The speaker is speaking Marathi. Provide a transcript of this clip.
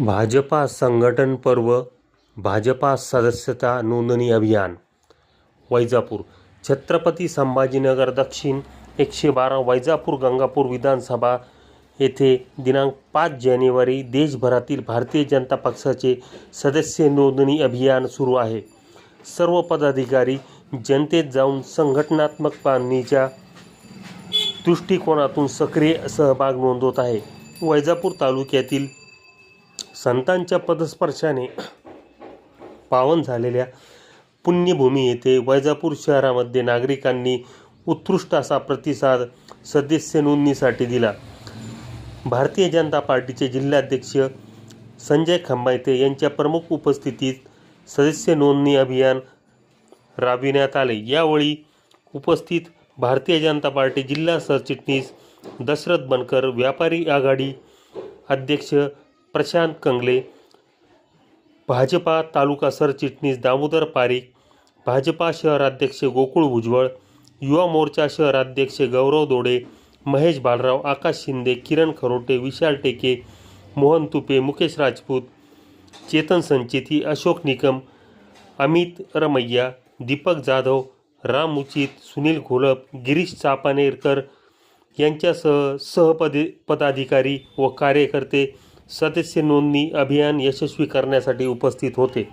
भाजपा संघटन पर्व भाजपा सदस्यता नोंदणी अभियान वैजापूर छत्रपती संभाजीनगर दक्षिण एकशे बारा वैजापूर गंगापूर विधानसभा येथे दिनांक पाच जानेवारी देशभरातील भारतीय जनता पक्षाचे सदस्य नोंदणी अभियान सुरू आहे. सर्व पदाधिकारी जनतेत जाऊन संघटनात्मक बांधणीच्या दृष्टिकोनातून सक्रिय सहभाग नोंदवत आहे. वैजापूर तालुक्यातील संतांच्या पदस्पर्शाने पावन झालेल्या पुण्यभूमी येथे वैजापूर शहरामध्ये नागरिकांनी उत्कृष्ट असा प्रतिसाद सदस्य नोंदणीसाठी दिला. भारतीय जनता पार्टीचे जिल्हाध्यक्ष संजय खंबायते यांच्या प्रमुख उपस्थितीत सदस्य नोंदणी अभियान राबविण्यात आले. यावेळी उपस्थित भारतीय जनता पार्टी जिल्हा सरचिटणीस दशरथ बनकर व्यापारी आघाडी अध्यक्ष प्रशांत कंगले भाजपा तालुका सरचिटणीस दामोदर पारिक भाजपा शहराध्यक्ष गोकुळ भुजबळ युवा मोर्चा शहराध्यक्ष गौरव दोडे महेश बालराव आकाश शिंदे किरण खरोटे विशाल टेके मोहन तुपे मुकेश राजपूत चेतन संचेती अशोक निकम अमित रमैया दीपक जाधव राम उचित सुनील घोलप गिरीश चापानेरकर यांच्यासह सहपदे पदाधिकारी व कार्यकर्ते सदस्य नोंदणी अभियान यशस्वी करण्यासाठी उपस्थित होते.